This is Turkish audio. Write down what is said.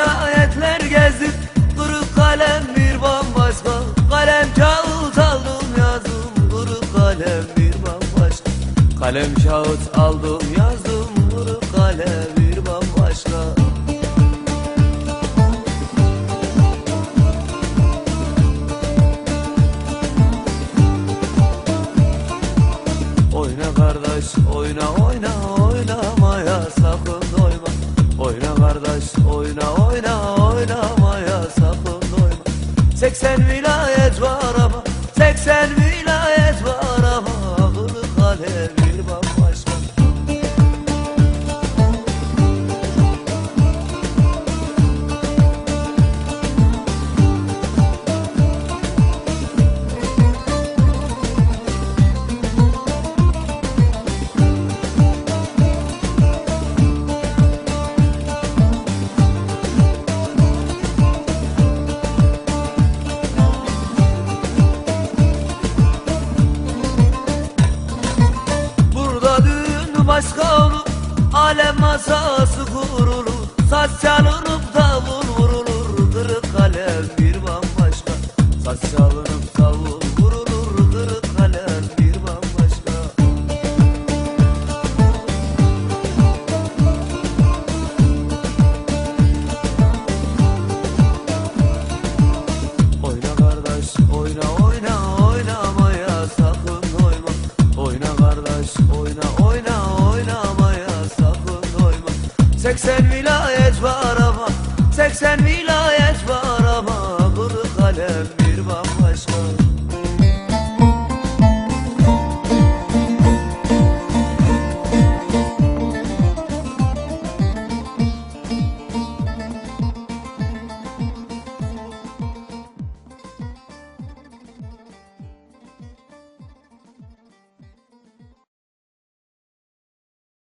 vilayetler gezdim Kırık kalem bir bambaşka. Kalem kağıt aldım yazdım Kırık kalem bir bambaşka. Kalem kağıt aldım yazdım Kırık kalem bir bambaşka. Oyna kardeş oyna oyna oynamaya oyna oyna oynamaya sakın doyma 80 vilayet var ama 80 vilayet başka olur Alem masası kurulur. Saç çalınıp vurulur 80 vilayet var ama 80 vilayet var ama Kuru kalem bir bambaşka.